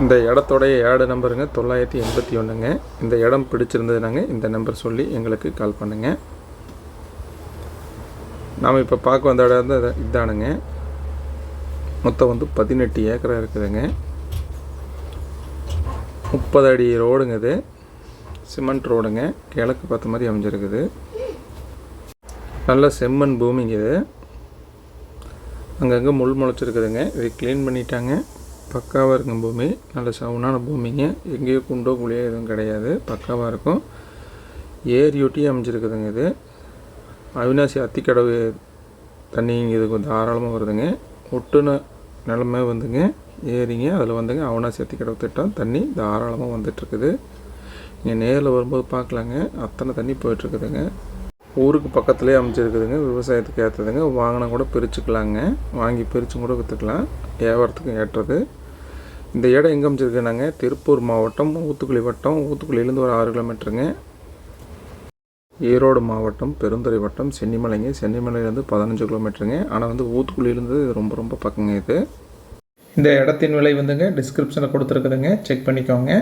இந்த இடத்தோடைய ஏடு நம்பருங்க தொள்ளாயிரத்தி எண்பத்தி ஒன்றுங்க இந்த இடம் பிடிச்சிருந்ததுனாங்க இந்த நம்பர் சொல்லி எங்களுக்கு கால் பண்ணுங்கள் நாம் இப்போ பார்க்க வந்த இடம் வந்து இது- இதானுங்க. மொத்தம் வந்து பதினெட்டு ஏக்கரா இருக்குதுங்க. முப்பது அடி ரோடுங்க இது. சிமெண்ட் ரோடுங்க. கிழக்கு பார்த்த மாதிரி அமைஞ்சிருக்குது. நல்ல செம்மண் பூமிங்க இது. அங்கங்கே முள் முளைச்சிருக்குதுங்க. இது க்ளீன் பண்ணிட்டாங்க. பக்காவாக இருக்கும் பூமி. நல்ல சவுனான பூமிங்க. எங்கேயோ குண்டோ குழியோ எதுவும் கிடையாது. பக்காவாக இருக்கும். ஏரிയൊட்டி அமைஞ்சிருக்குதுங்க இது. அவினாசி அத்திக்கடவு தண்ணிங்க இதுக்கு தாராளமாக வருதுங்க. ஒட்டுன நிலமே வந்துங்க. ஏரிங்க. அதில் வந்துங்க அவினாசி அத்திக்கடவு திட்டம். தண்ணி தாராளமாக வந்துட்டுருக்குது இங்கே நேரில் வரும்போது பார்க்கலாங்க. அத்தனை தண்ணி போயிட்டுருக்குதுங்க ஊருக்கு பக்கத்துலேயே அமைச்சிருக்குதுங்க விவசாயத்துக்கு ஏற்றதுங்க வாங்கினா கூட பிரிச்சுக்கலாங்க. வாங்கி பிரித்து கூட விற்றுக்கலாம் வியாபாரத்துக்கும் ஏற்றது. இந்த இடம் எங்கே அமைச்சிருக்குனாங்க திருப்பூர் மாவட்டம் ஊத்துக்குழி வட்டம். ஊத்துக்குழியிலேருந்து ஒரு ஆறு கிலோமீட்டருங்க. ஈரோடு மாவட்டம் பெருந்துறை வட்டம் சென்னிமலைங்க. சென்னிமலையிலேருந்து பதினஞ்சு கிலோமீட்டருங்க. ஆனால் வந்து ஊத்துக்குழியிலேருந்து இது ரொம்ப ரொம்ப பக்கங்க இது. இந்த இடத்தின் விலை வந்துங்க டிஸ்கிரிப்ஷனில் கொடுத்துருக்குதுங்க. செக் பண்ணிக்கோங்க.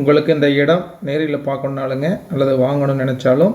உங்களுக்கு இந்த இடம் நேரில் பார்க்கணுனாலுங்க அல்லது வாங்கணும்னு நினச்சாலும்